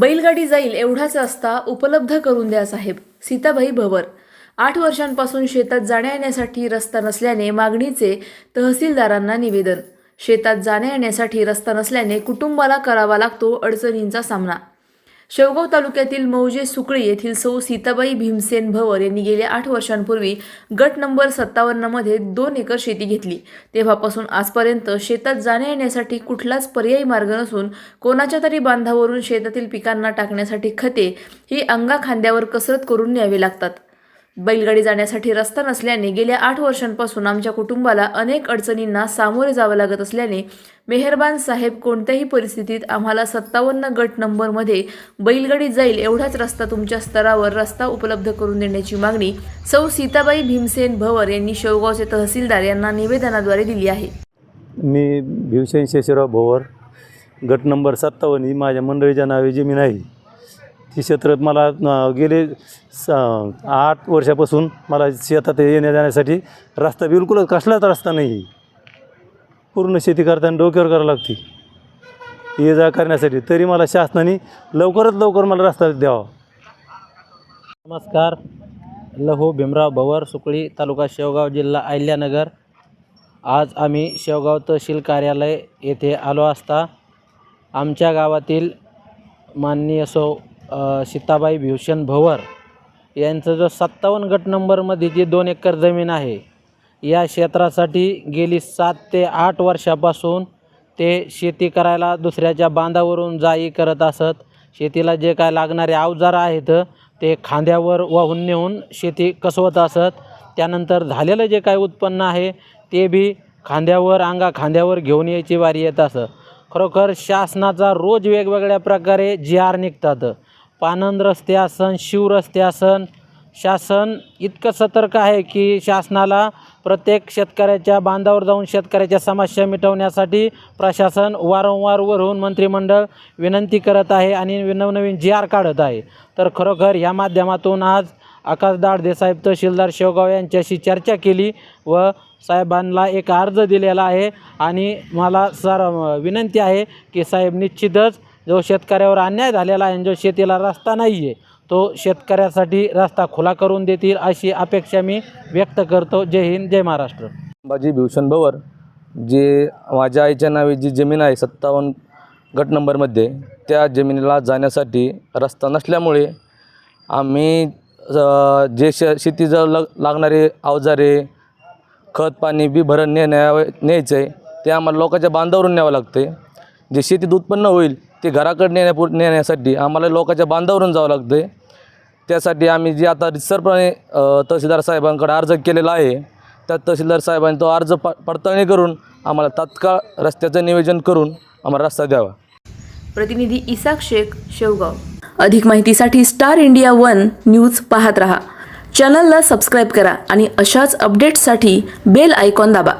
बैलगाडी जाईल एवढाच रस्ता उपलब्ध करून द्या साहेब. सीताबाई भवर. आठ वर्षांपासून शेतात जाण्या येण्यासाठी रस्ता नसल्याने मागणीचे तहसीलदारांना निवेदन. शेतात जाण्या येण्यासाठी रस्ता नसल्याने कुटुंबाला करावा लागतो अडचणींचा सामना. शेवगाव तालुक्यातील मौजे सुकळी येथील सौ सीताबाई भीमसेन भवर यांनी गेल्या आठ वर्षांपूर्वी गट नंबर सत्तावन्नमध्ये दोन एकर शेती घेतली. तेव्हापासून आजपर्यंत शेतात जाण्या येण्यासाठी कुठलाच पर्यायी मार्ग नसून कोणाच्या तरी बांधावरून शेतातील पिकांना टाकण्यासाठी खते ही अंगा खांद्यावर कसरत करून न्यावी लागतात. बैलगाडी जाण्यासाठी रस्ता नसल्याने गेल्या आठ वर्षांपासून आमच्या कुटुंबाला अनेक अडचणींना सामोरे जावं लागत असल्याने मेहरबान साहेब कोणत्याही परिस्थितीत आम्हाला सत्तावन्न गट नंबरमध्ये बैलगाडी जाईल एवढाच रस्ता तुमच्या स्तरावर रस्ता उपलब्ध करून देण्याची मागणी सौ सीताबाई भीमसेन भवर यांनी शेवगावचे तहसीलदार यांना निवेदनाद्वारे दिली आहे. मी भीमसेन शेषराव भोवर गट नंबर सत्तावन्न ही माझ्या मंडळीच्या नावे जमीन आहे. ती क्षेत्रात मला गेले स आठ वर्षापासून मला शेतात येण्या जाण्यासाठी रस्ता बिलकुलच कसलाच रस्ता नाही. आहे पूर्ण शेती करताना डोक्यावर करावं लागते. ये जा करण्यासाठी तरी मला शासनाने लवकरात लवकर मला रस्ता द्यावा. नमस्कार. लहो भीमराव भवर सुकळी तालुका शेवगाव जिल्हा अहिल्यानगर. आज आम्ही शेवगाव तहसील कार्यालय येथे आलो असता आमच्या गावातील माननीय सौ सीताबाई भूषण भवर यांचं जो सत्तावन्न गट नंबरमध्ये जी दोन एकर जमीन आहे या क्षेत्रासाठी गेली सात ते आठ वर्षापासून ते शेती करायला दुसऱ्याच्या बांधावरून जाई करत असत. शेतीला जे काय लागणारे अवजार आहेत ते खांद्यावर वाहून नेऊन शेती कसवत असत. त्यानंतर झालेलं जे काय उत्पन्न आहे ते बी खांद्यावर अंगा खांद्यावर घेऊन यायची वारी येत असं खरोखर शासनाचा रोज वेगवेगळ्या प्रकारे जी आर निघतात. पानंद रस्ते असन शिव रस्ते असन शासन इतकं सतर्क आहे की शासनाला प्रत्येक शेतकऱ्याच्या बांधावर जाऊन शेतकऱ्याच्या समस्या मिटवण्यासाठी प्रशासन वारंवार वरून मंत्रिमंडळ विनंती करत आहे आणि नवनवीन जी आर काढत आहे. तर खरोखर ह्या माध्यमातून आज आकाश दाडदे साहेब तहसीलदार शेवगाव यांच्याशी चर्चा केली व साहेबांना एक अर्ज दिलेला आहे आणि मला सर विनंती आहे की साहेब निश्चितच जो शेतकऱ्यावर अन्याय झालेला आहे आणि जो शेतीला रस्ता नाही आहे तो शेतकऱ्यासाठी रस्ता खुला करून देतील अशी अपेक्षा मी व्यक्त करतो. जय हिंद जय महाराष्ट्र. बाजी भूषण भवर जे माझ्या आईच्या नावे जी जमीन आहे सत्तावन्न गट नंबरमध्ये त्या जमिनीला जाण्यासाठी रस्ता नसल्यामुळे आम्ही जे श शेतीज लग लागणारे अवजारे खत पाणी बी भरण नेण्या न्यायचं आहे ते आम्हाला लोकांच्या बांधावरून न्यावं लागते जे शेतीत उत्पन्न होईल ते घराकडे नेण्यापू नेण्यासाठी आम्हाला लोकांच्या बांधावरून जावं लागतं त्यासाठी आम्ही जे आता रितसरपणे अ, तहसीलदार साहेबांकडे अर्ज केलेला आहे त्या तहसीलदार साहेबांनी तो अर्ज प पडताळणी करून आम्हाला तात्काळ रस्त्याचं नियोजन करून आम्हाला रस्ता द्यावा. प्रतिनिधी इसाक शेख शेवगाव. अधिक माहितीसाठी स्टार इंडिया वन न्यूज पाहत रहा. चॅनलला सबस्क्राईब करा आणि अशाच अपडेट्ससाठी बेल आयकॉन दाबा.